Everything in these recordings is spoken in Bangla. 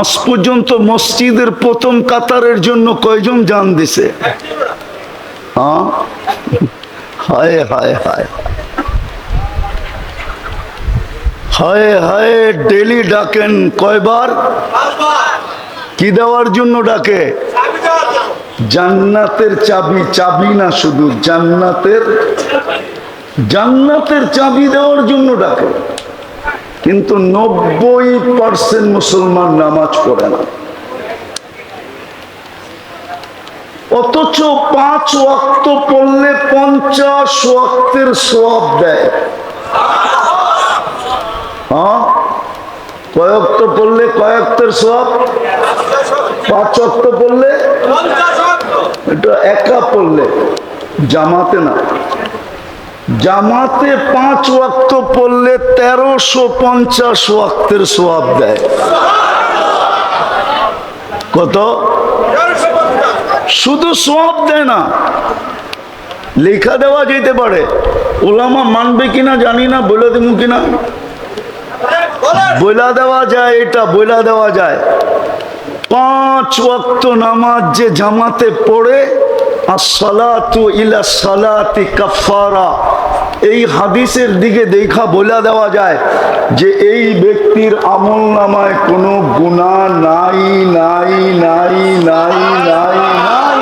আজ পর্যন্ত মসজিদের প্রথম কাতারের জন্য কয়জন জান দিছে? হ্যাঁ? হায় হায় হায়। হায় হায়, ডেলি ডাকেন কয়বার? কি দেওয়ার জন্য ডাকে? জান্নাতের চাবি চাবি না শুধু জান্নাতের জান্নাতের চাবি দেওয়ার জন্য ডাকে। কিন্তু নব্বই পার্সেন্ট মুসলমান নামাজ পড়ে না। অথচ পাঁচ ওয়াক্ত পড়লে পঞ্চাশ ওয়াক্তের সব দেয়। হ্যাঁ? কয়েকত পড়লে কয়েকতের সব পাঁচ অক্ত পড়লে? এটা একা পড়লে, জামাতে না। জামাতে পাঁচ ওয়াক্ত পড়লে তেরোশো পঞ্চাশ ওয়াক্তের সোয়াব দেয়। কত? শুধু সোয়াব দেয় না, লেখা দেওয়া যেতে পারে। ওলামা মানবে কিনা জানি না, বলে দেবো কিনা? বইলা দেওয়া যায়, এটা বইলা দেওয়া যায়। পাঁচ ওয়াক্ত নামাজ যে জামাতে পড়ে আর সালাতু ইলা সালাতি কাফারা এই হাদিসের দিকে দেখা বলে দেওয়া যায় যে এই ব্যক্তির আমল নামায় কোনো গুণা নাই নাই নাই নাই নাই নাই।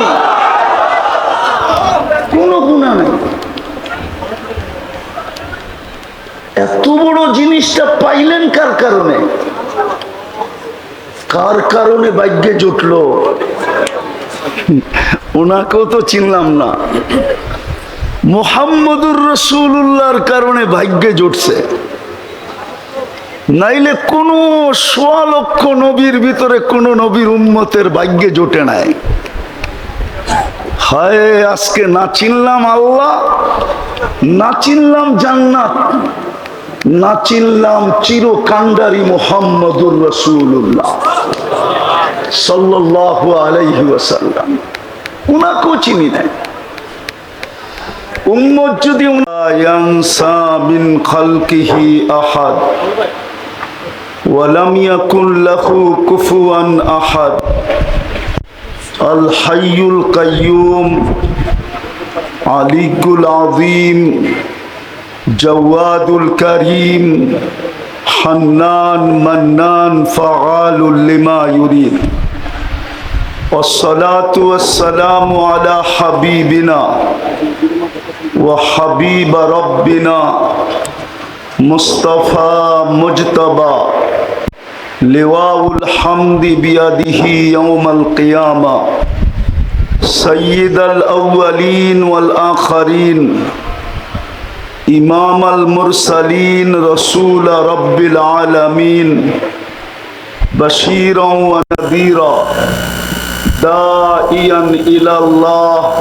কোনো গুণা নেই। এত বড় জিনিসটা পাইলেন কার কারণে? কার কারণে ভাগ্যে জুটলো? ওনাকেও তো চিনলাম না। মোহাম্মদুর রসুল্লাহর কারণে ভাগ্যে জুটছে। নাইলে কোন সোয়া লক্ষ নবীর ভিতরে কোন নবীর উম্মতের ভাগ্যে জোটে নাই। হায়, আজকে না চিনলাম আল্লাহ, না চিনলাম জান্নাত, না চিনলাম চির চিরকান্ডারি মোহাম্মদুর রসুল্লাহ সাল্লাল্লাহু আলাইহি ওয়াসাল্লাম। উনাকেও চিনি নাই। উম্মত যদি ইয়ানসা মিন খালকিহি আহাদ ولم يكن له كفوا أحد الحي القيوم علي العظيم جواد الكريم حنان منان فعال لما يريد والصلاة والسلام على حبيبنا وحبيب ربنا مصطفى مجتبى. لواء الحمد بيده يوم القيامة. سيد الأولين والآخرين. إمام المرسلين رسول رب العالمين. بشيرا ونذيرا. داعيا إلى الله.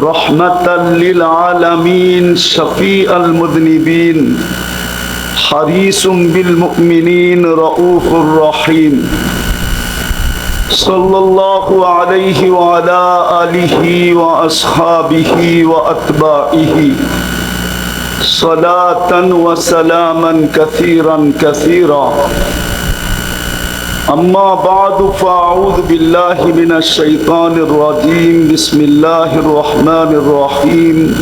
رحمة للعالمين شفيع المذنبين حريص بالمؤمنين رؤوف رحيم. صلى الله عليه وعلى آله وأصحابه وأتباعه. صلاة وسلاما كثيرا كثيرا. أما بعد فأعوذ بالله من الشيطان الرجيم. بسم الله الرحمن الرحيم.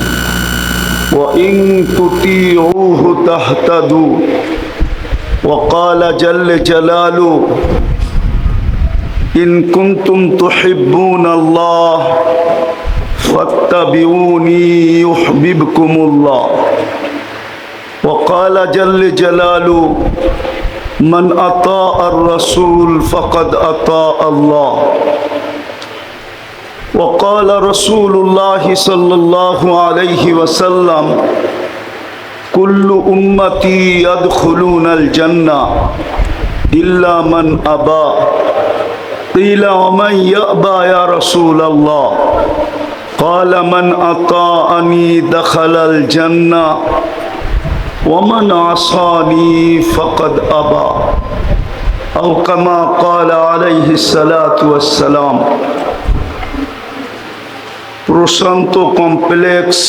وإن تطيعوه تهتدوا. وقال جل جلاله إن كنتم تحبون الله فاتبعوني يحببكم الله. وقال جل جلاله من أطاع الرسول فقد أطاع الله. وقال رسول الله صلى الله عليه وسلم كل أمتي يدخلون الجنة إلا من أبى. قيل ومن يأبى يا رسول الله؟ قال من أطاعني دخل الجنة ومن عصاني فقد أبى أو كما قال عليه الصلاة والسلام প্রশান্ত কমপ্লেক্স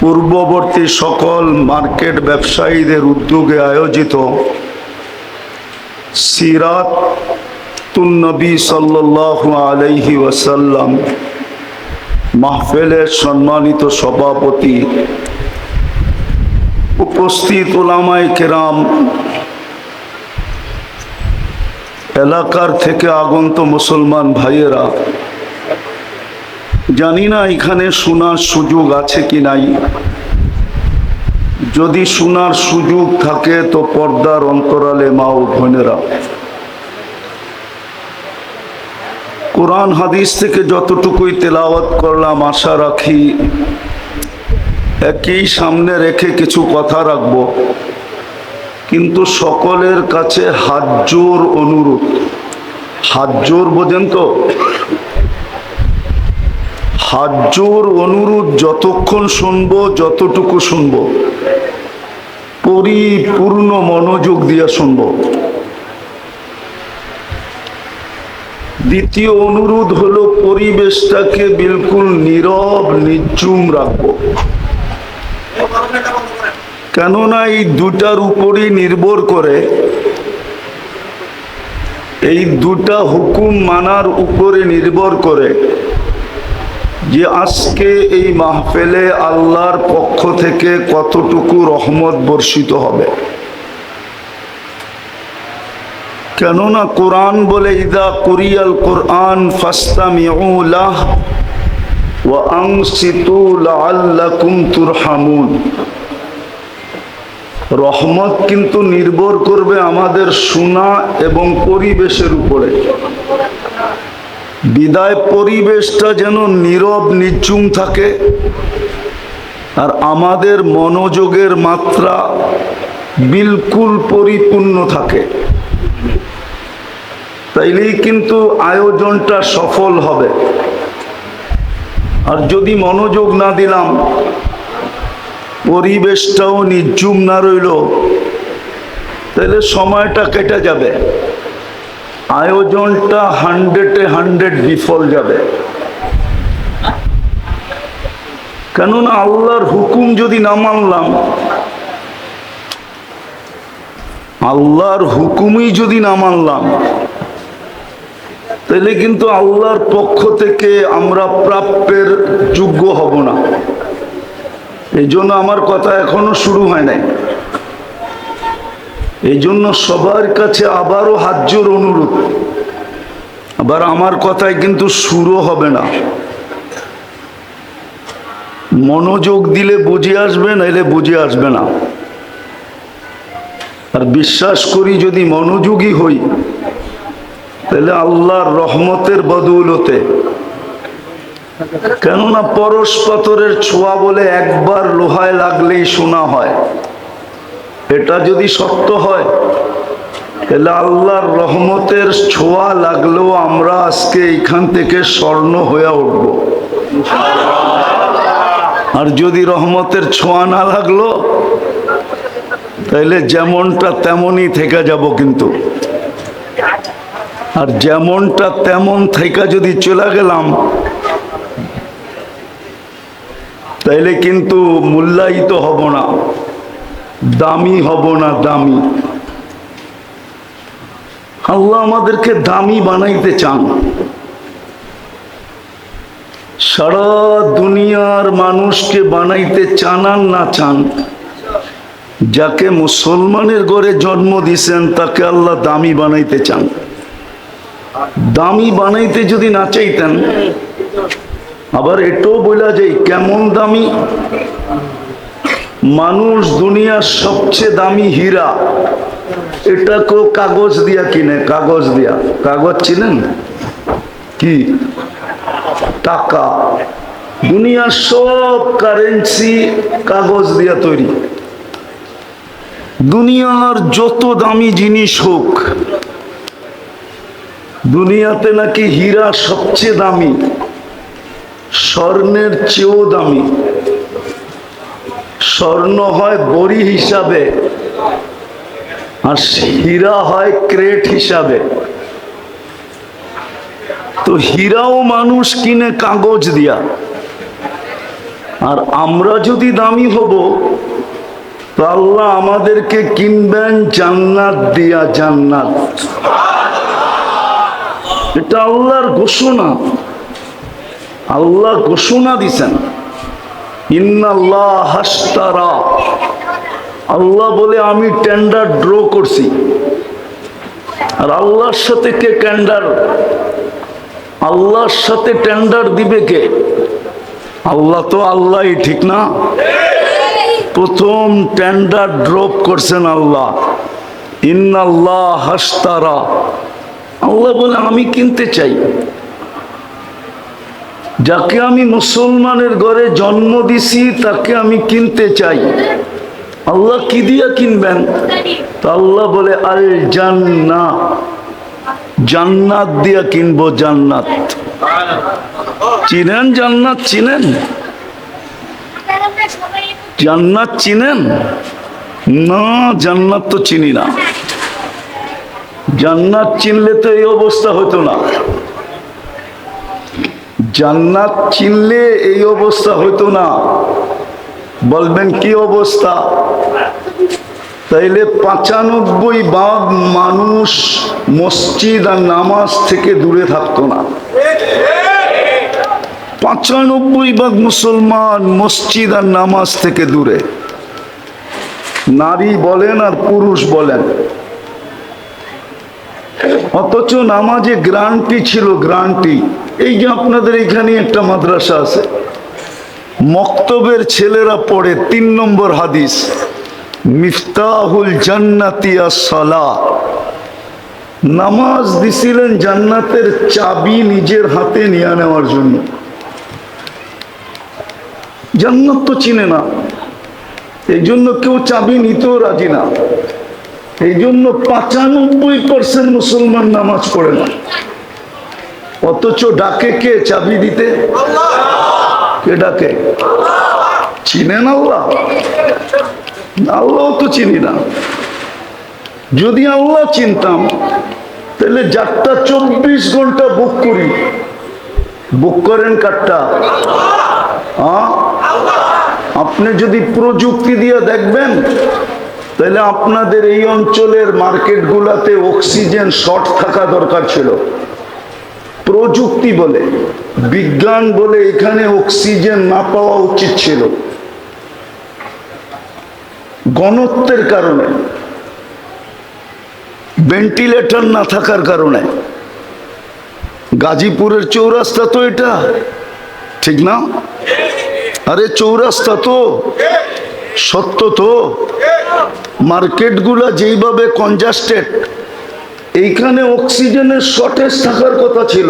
পূর্ববর্তী সকল মার্কেট ব্যবসায়ীদের উদ্যোগে আয়োজিত সিরাত তুন্নবী সাল্লাল্লাহু আলাইহি ওয়াসাল্লাম মাহফিলের সম্মানিত সভাপতি, উপস্থিত ওলামাই কেরাম, এলাকার থেকে আগন্ত মুসলমান ভাইয়েরা, জানি না এখানে শোনার সুযোগ আছে কি নাই। যদি শোনার সুযোগ থাকে তো পর্দার অন্তরালে মা ও বোনেরা কোরআন হাদিস থেকে যতটুকুই তেলাওয়াত করলাম, আশা রাখি একই সামনে রেখে কিছু কথা রাখব। কিন্তু সকলের কাছে হাত জোর অনুরোধ। হাত জোর বোঝেন তো? হাত জোর অনুরোধ যতক্ষণ শুনব, যতটুকু শুনব। পরিপূর্ণ মনোযোগ দিয়ে শুনব। দ্বিতীয় অনুরোধ হলো পরিবেশটাকে বিলকুল নীরব নির্জুম রাখব। কেননা এই দুটার উপরই নির্ভর করে। এই দুটা হুকুম মানার উপরে নির্ভর করে যে আজকে এই মাহফেলে আল্লাহর পক্ষ থেকে কতটুকু রহমত বর্ষিত হবে। কেননা কোরআন বলে, ইদা কুরিয়াল কোরআন ফাস্তামিউলাহ রহমত কিন্তু নির্ভর করবে আমাদের শোনা এবং পরিবেশের উপরে। বিদায় পরিবেশটা যেন নীরব নিচুম থাকে আর আমাদের মনোযোগের মাত্রা বিলকুল পরিপূর্ণ থাকে। তাইলেই কিন্তু আয়োজনটা সফল হবে। আর যদি মনোযোগ না দিলাম, পরিবেশটাও নির্জুম না রইল তাহলে সময়টা কেটে যাবে। আয়োজনটা হান্ড্রেডে হান্ড্রেড বিফল যাবে। কেননা আল্লাহর হুকুম যদি না মানলাম, আল্লাহর হুকুমই যদি না মানলাম তাহলে কিন্তু আল্লাহর পক্ষ থেকে আমরা প্রাপ্যের যোগ্য হব না। এই জন্য আমার কথা এখনও শুরু হয় নাই। এই জন্য সবার কাছে আবারও হাজ্যর অনুরোধ। আবার আমার কথায় কিন্তু শুরু হবে না। মনোযোগ দিলে বুঝে আসবে, নাইলে বুঝে আসবে না। আর বিশ্বাস করি যদি মনোযোগী হই তাহলে আল্লাহর রহমতের বদৌলতে। কেননা পরশ পাথরের ছোঁয়া বলে একবার লোহায় লাগলেই শোনা হয়। এটা যদি সত্য হয়, তাহলে আল্লাহর রহমতের ছোঁয়া লাগলেও আমরা আজকে এইখান থেকে স্বর্ণ হয়ে উঠব। আর যদি রহমতের ছোঁয়া না লাগল, তাহলে যেমনটা তেমনই থেকে যাব কিন্তু। আর যেমনটা তেমন থেকে যদি চলে গেলাম, তাইলে কিন্তু মূল্যায়িত হব না, দামি হব না দামি। আল্লাহ আমাদেরকে দামি বানাইতে চান। সারা দুনিয়ার মানুষকে বানাইতে চান আর না চান, যাকে মুসলমানের ঘরে জন্ম দিছেন, তাকে আল্লাহ দামি বানাইতে চান। দামি বানাইতে যদি না চাইতেন, আবার এটাও বলা যায় কেমন দামি। মানুষ দুনিয়ার সবচেয়ে দামি হীরা, এটাকেও কাগজ দিয়া কিনে, কাগজ দিয়া। কাগজ চিনেন কি? টাকা। দুনিয়ার সব কারেন্সি কাগজ দিয়া তৈরি। দুনিয়ার যত দামি জিনিস হোক দুনিয়াতে নাকি হীরা সবচেয়ে দামি, স্বর্ণের চেয়েও দামি। স্বর্ণ হয় বড়ি হিসাবে আর হীরা হয় ক্রেট হিসাবে। তো হীরাও মানুষ কিনে কাগজ দিয়া। আর আমরা যদি দামি হব, তো আল্লাহ আমাদেরকে কিনবেন জান্নাত দিয়া জান্নাত। এটা আল্লাহর ঘোষণা। আল্লাহ ঘোষণা দিছেন। আল্লাহ বলে, আমি টেন্ডার ড্র করছি। আর আল্লাহর সাথে কে টেন্ডার আল্লাহর সাথে টেন্ডার দিবে কে? আল্লাহ তো আল্লাহই, ঠিক না? প্রথম টেন্ডার ড্রপ করছেন আল্লাহ। ইন্নাল্লাহ হাস্তারা। আল্লাহ বলে, আমি কিনতে চাই। যাকে আমি মুসলমানের ঘরে জন্ম দিছি, তাকে আমি কিনতে চাই। আল্লাহ কি দিয়া কিনবেন? তো আল্লাহ বলে, আল জান্না, জান্নাত দিয়া কিনবো জান্নাত। চিনেন জান্নাত চিনেন? জান্নাত চিনেন? না, জান্নাত তো চিনি না। জান্নাত চিনলে তো এই অবস্থা হতো না। জান্নাত চিনলে এই অবস্থা হতো না। বলবেন কি অবস্থা? তাইলে পাঁচানব্বই ভাগ মানুষ মসজিদ আর নামাজ থেকে দূরে থাকতো না। পঁচানব্বই ভাগ মুসলমান মসজিদ আর নামাজ থেকে দূরে। নারী বলেন আর পুরুষ বলেন। অথচ নামাজে গ্রান্টি ছিল গ্রান্টি। এই যে আপনাদের এখানে একটা মাদ্রাসা আছে। মক্তবের ছেলেরা পড়ে তিন নম্বর হাদিস। মিফতাহুল জান্নাতিয়া সালা নামাজ দিছিলেন জান্নাতের চাবি নিজের হাতে নিয়ে নেওয়ার জন্য। জান্নাত তো চিনে না। এই জন্য কেউ চাবি নিতেও রাজি না। এই জন্য পাঁচানব্বই পার্সেন্ট মুসলমান নামাজ পড়ে না। অথচ ডাকে কে চাবি দিতে? কে ডাকে? চিনেন আল্লাহ? আল্লাহ তো চিনি না। যদি আল্লাহ চিনতাম, তাহলে যারটা চব্বিশ ঘণ্টা বুক করি। বুক করেন কারটা? আপনি যদি প্রযুক্তি দিয়ে দেখবেন তাহলে আপনাদের এই অঞ্চলের মার্কেটগুলোতে অক্সিজেন শর্ট থাকা দরকার ছিল। প্রযুক্তি বলে, বিজ্ঞান বলে এখানে অক্সিজেন না পাওয়া উচিত ছিল। গণত্বের কারণে, ভেন্টিলেটর না থাকার কারণে। গাজীপুরের চৌরাস্তা তো এটা, ঠিক না? আরে চৌরাস্তা তো সত্য তো? মার্কেটগুলা যেইভাবে কনজাস্টেড এইখানে অক্সিজেনের শর্টেজ থাকার কথা ছিল।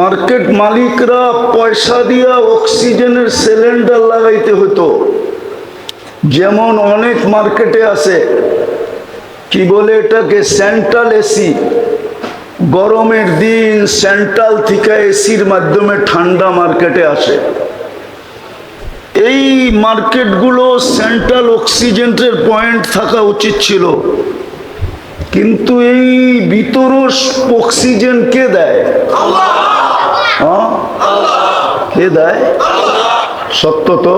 মার্কেট মালিকরা পয়সা দিয়া অক্সিজেনের সিলিন্ডার লাগাইতে হতো যেমন অনেক মার্কেটে আছে, কি বলে এটাকে সেন্ট্রাল এসি গরমের দিন সেন্ট্রাল থেকে এসির মাধ্যমে ঠান্ডা মার্কেটে আসে। এই মার্কেটগুলো সেন্ট্রাল অক্সিজেনের পয়েন্ট থাকা উচিত ছিল। কিন্তু এই বিতরস অক্সিজেন কে দেয়? হ্যাঁ? কে দেয়? সত্য তো?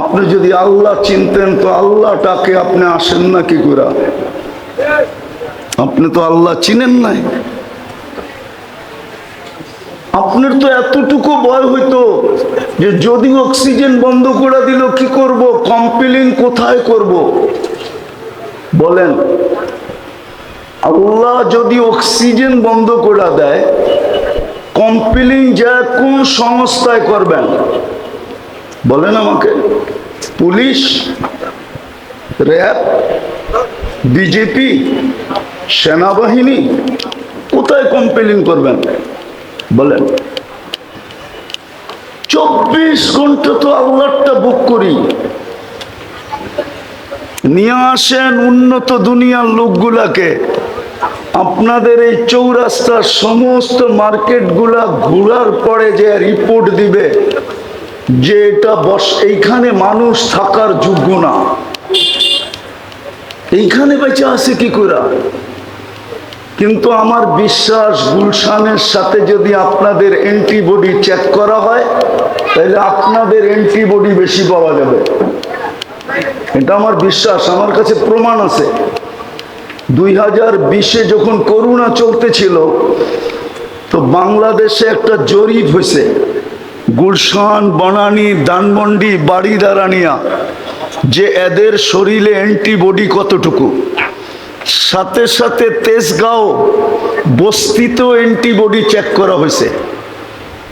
আপনি যদি আল্লাহ চিনতেন তো আল্লাহটাকে আপনি আসেন না কি করে? আপনি তো আল্লাহ চিনেন নাই। আপনার তো এতটুকু ভয় হইতো যে যদি অক্সিজেন বন্ধ করে দিল, কি করব? কম্পিলিং কোথায় করব? বলেন, আল্লাহ যদি অক্সিজেন বন্ধ করে দেয় কম্পিলিং যা কোন সংস্থায় করবেন। বলেন আমাকে, পুলিশ, র্যাব, বিজেপি, সেনাবাহিনী, কোথায় কম্পেলিং করবেন? বলেন। চব্বিশ ঘণ্টা তো আল্লাহটা বুক করি। নিয়ে আসেন উন্নত দুনিয়ার লোকগুলাকে। আপনাদের এই চৌরাস্তার সমস্ত মার্কেটগুলা ঘোরার পরে যে রিপোর্ট দিবে, যে এটা বস এইখানে মানুষ থাকার যোগ্য না। এইখানে বেঁচে আছে কি করে কিন্তু আমার বিশ্বাস গুলশানের সাথে যদি আপনাদের অ্যান্টিবডি চেক করা হয়, তাহলে আপনাদের অ্যান্টিবডি বেশি পাওয়া যাবে। এটা আমার বিশ্বাস, আমার কাছে প্রমাণ আছে। দুই হাজার বিশে যখন করোনা চলতেছিল, তো বাংলাদেশে একটা জরিপ হয়েছে, গুলশান, বনানি দানমন্ডি বাড়ি দাঁড়ানিয়া যে এদের শরীরে অ্যান্টিবডি কতটুকু? সাথে সাথে তেজগাঁও বস্তিতেও অ্যান্টিবডি চেক করা হয়েছে।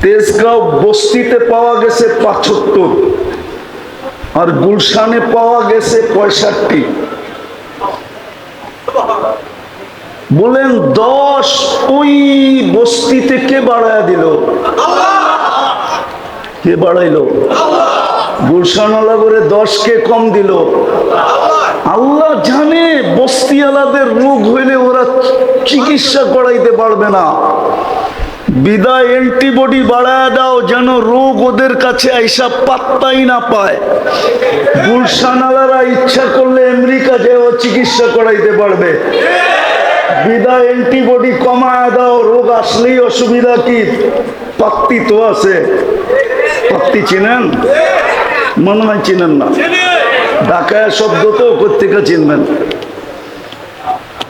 তেজগাঁও বস্তিতে পাওয়া গেছে পাঁচাত্তর। আর গুলশানে পাওয়া গেছে পঁয়ষট্টি। বলেন দশ ওই বস্তিতে কে বাড়ায় দিল? কে বাড়াইলো? গুলশানওয়ালা করে দশ কে কম দিল। আল্লাহ জানে বস্তিওয়ালাদের রোগ হইলে ওরা চিকিৎসা করাইতে পারবে না। বিদায় অ্যান্টিবডি বাড়ায় দাও যেন রোগ ওদের কাছে আইসা পাত্তাই না পায়। গুলশানালারা ইচ্ছা করলে আমেরিকা যেও চিকিৎসা করাইতে পারবে। বিদায় অ্যান্টিবডি কমায় দাও, রোগ আসলেই অসুবিধা কি? পাত্তি তো আছে। পাত্তি চিনেন? মনে হয় চিনেন না। ঢাকায় শব্দ তো কোথেকে চিনবেন?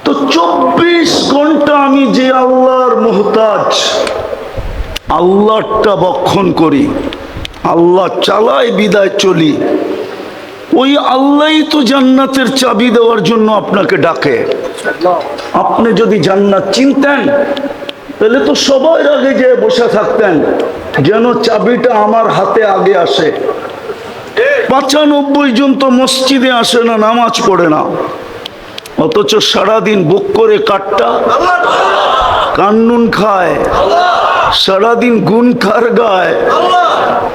তো চব্বিশ ঘণ্টা আমি যে আল্লাহর মোহতাজ আল্লাহটা বক্ষণ করি, আল্লাহ চালাই বিদায় চলি, ওই আল্লাহই তো জান্নাতের চাবি দেওয়ার জন্য আপনাকে ডাকে। আপনি যদি জান্নাত চিনতেন, তাহলে তো সবার আগে যে বসে থাকতেন, যেন চাবিটা আমার হাতে আগে আসে। পঁচানব্বই জন তো মসজিদে আসে না, নামাজ পড়ে না। অথচ সারাদিন বুক করে কাটটা, কান্নুন খায়, সারাদিন গুণ খার গায়।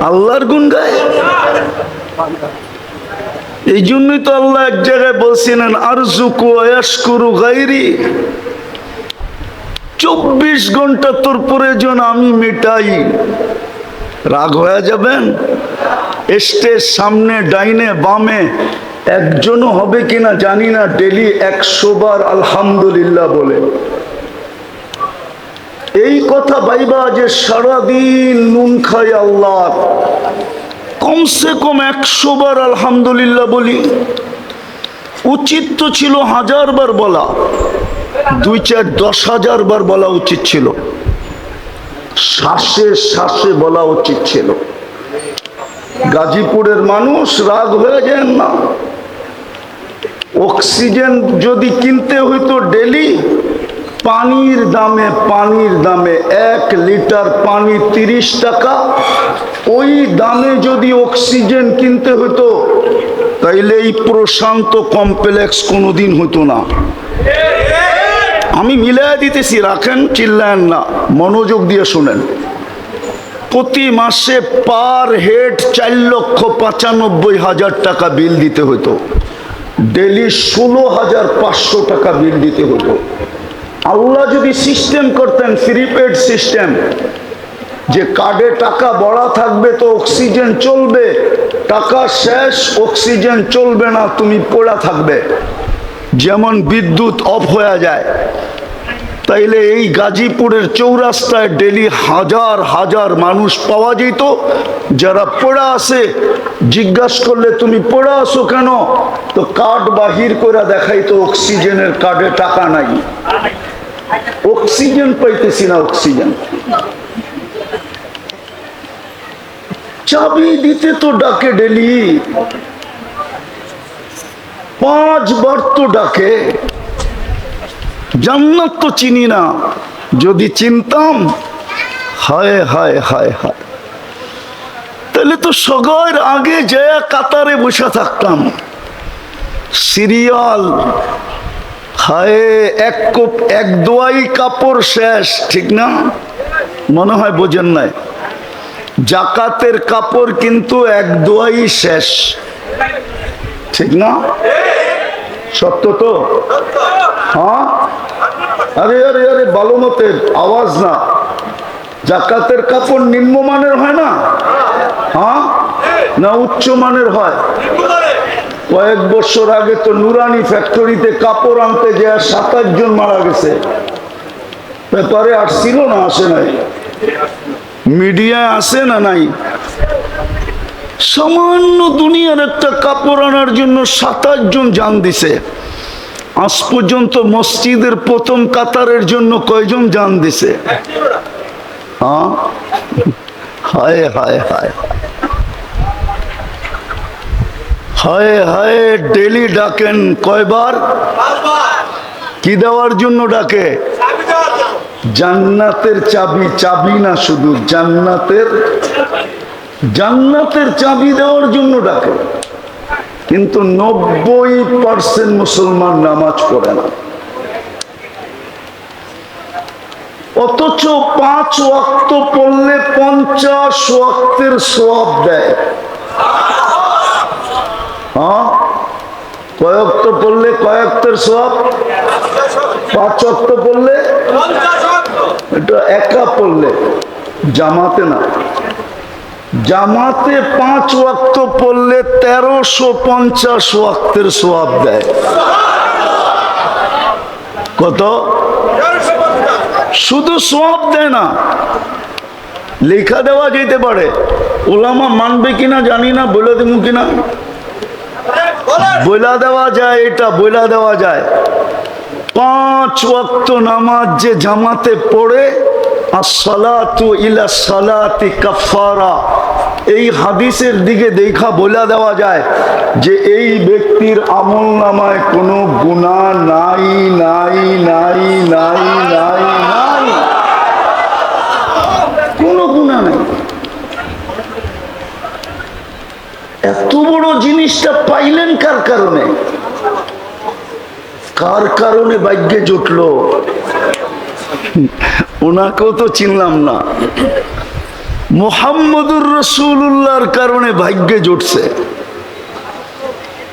আল্লাহর গুণ গায়। এই জন্যই তো আল্লাহ এক জায়গায় বলছিলেন আরজুকু আয়াসকুরু গাইরি চব্বিশ ঘণ্টা তোর প্রয়োজন, আমি মেটাই। রাগ হয়ে যাবেন? স্টেজ সামনে, ডাইনে, বামে, একজনও হবে কিনা জানি না। ডেলি একশো বার আলহামদুলিল্লাহ বলে। এই কথা বাইবা যে সারাদিন নুন খাই আল্লাহ। কমসে কম একশো বার আলহামদুলিল্লাহ বলি। উচিত তো ছিল হাজার বার বলা। দুই চার দশ হাজার বার বলা উচিত ছিল। শ্বাসে শ্বাসে বলা উচিত ছিল। গাজীপুরের মানুষ রাগ হয়ে যান না। অক্সিজেন যদি কিনতে হইতো ডেলি, পানির দামে পানির দামে এক লিটার পানি তিরিশ টাকা। ওই দামে যদি অক্সিজেন কিনতে হতো তাইলে এই প্রশান্ত কমপ্লেক্স কোনোদিন হতো না। আমি মিলাই দিতেছি, রাখেন, চিল্লায়েন না। মনোযোগ দিয়ে শোনেন। প্রতি মাসে পার হেড চার লক্ষ পঁচানব্বই হাজার টাকা বিল দিতে হতো। ডেলি ষোলো হাজার পাঁচশো টাকা বিল দিতে হতো। আল্লাহ যদি সিস্টেম করতেন প্রিপেড সিস্টেম যে কার্ডে টাকা বড়া থাকবে তো অক্সিজেন চলবে, টাকা শেষ অক্সিজেন চলবে না, তুমি পড়া থাকবে। যেমন বিদ্যুৎ অফ হয়ে যায় তাইলে এই গাজীপুরের চৌরাস্তায় ডেলি হাজার হাজার মানুষ পাওয়া যেত। যারা পড়া আছে, জিজ্ঞাসা করলে, তুমি পড়া আসো কেন? তো কার্ড বাহির করে দেখাই তো অক্সিজেনের কার্ডে টাকা নাই। অক্সিজেন পাইতেছি না অক্সিজেন। চাবি দিতে তো ডাকে ডেলি। পাঁচবার তো ডাকে। জান্নাত তো চিনি না। যদি চিনতাম, হায় হায় হায় হায়। তাহলে তো সগর আগে যায় কাতারে বসে থাকতাম। সিরিয়াল, হায়, এক কোপ, এক দোয়াই কাপড় শেষ, ঠিক না? মনে হয় বোঝেন নাই। জাকাতের কাপড় কিন্তু এক দোয়াই শেষ, ঠিক না? সত্য তো? হ্যাঁ? আরে আরে আরে ভালো মতের আওয়াজ না। জাকাতের কাপড় নিম্নমানের হয় না? হ্যাঁ? না উচ্চ মানের হয়? কয়েক বছর আগে তো নুরানি ফ্যাক্টরিতে কাপড় আনতে যে সাতাশ জন মারা গেছে। ব্যাপারে আসছিল না, আসে নাই। মিডিয়ায় আসে না নাই? সামান্য দুনিয়ার একটা কাপড় আনার জন্য সাতাশ জন জান দিছে। আজ পর্যন্ত মসজিদের প্রথম কাতারের জন্য কয়জন জান দিছে? হ্যাঁ? হায় হায় হায়। হায় হায়, ডেলি ডাকেন কয়বার? কি দেওয়ার জন্য ডাকে? জান্নাতের চাবি চাবি না শুধু জান্নাতের জান্নাতের চাবি দেওয়ার জন্য ডাকে। কিন্তু নব্বই পার্সেন্ট মুসলমান নামাজ পড়ে না। অথচ পাঁচ ওয়াক্ত পড়লে পঞ্চাশ ওয়াক্তের সোয়াব দেয়। হ্যাঁ? কয়েকত পড়লে কয়েকতের সোয়াব পাঁচ অক্ত পড়লে? এটা একা পড়লে, জামাতে না। জামাতে পাঁচ ওয়াক্ত পড়লে তেরোশো পঞ্চাশ ওয়াক্তের সোয়াব দেয়। কত? শুধু সোয়াব দেয় না, লেখা দেওয়া যেতে পারে। ওলামা মানবে কিনা জানি না, বলে দেবো কিনা? বইলা দেওয়া যায়, এটা বইলা দেওয়া যায়। পাঁচ ওয়াক্ত নামাজ যে জামাতে পড়ে আর সালাতু ইলা সালাতি কাফারা এই হাদিসের দিকে দেখা বলে দেওয়া যায় যে এই ব্যক্তির আমল নামায় কোনো গুণা নাই নাই নাই নাই নাই নাই। কোনো গুণা নাই। এত বড় জিনিসটা পাইলেন কার কারণে? কার কারণে ভাগ্যে জুটলো? ওনাকেও তো চিনলাম না। মোহাম্মদুর রসুল্লাহর কারণে ভাগ্যে জুটছে।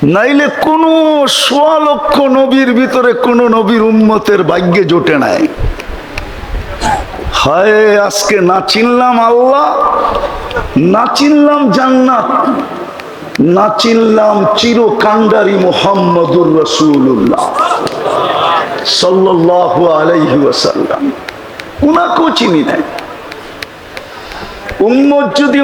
নাইলে কোনো সোয়া লক্ষ নবীর ভিতরে কোন নবীর উম্মতের ভাগ্যে জোটে নাই। হায়, আজকে না চিনলাম আল্লাহ, না চিনলাম জান্নাত, না চিনলাম চির কান্ডারি মোহাম্মদুর রসুল্লাহ সাল্লাল্লাহু আলাইহি ওয়াসাল্লাম। উনাকেও চিনি নাই। উম্মত যদি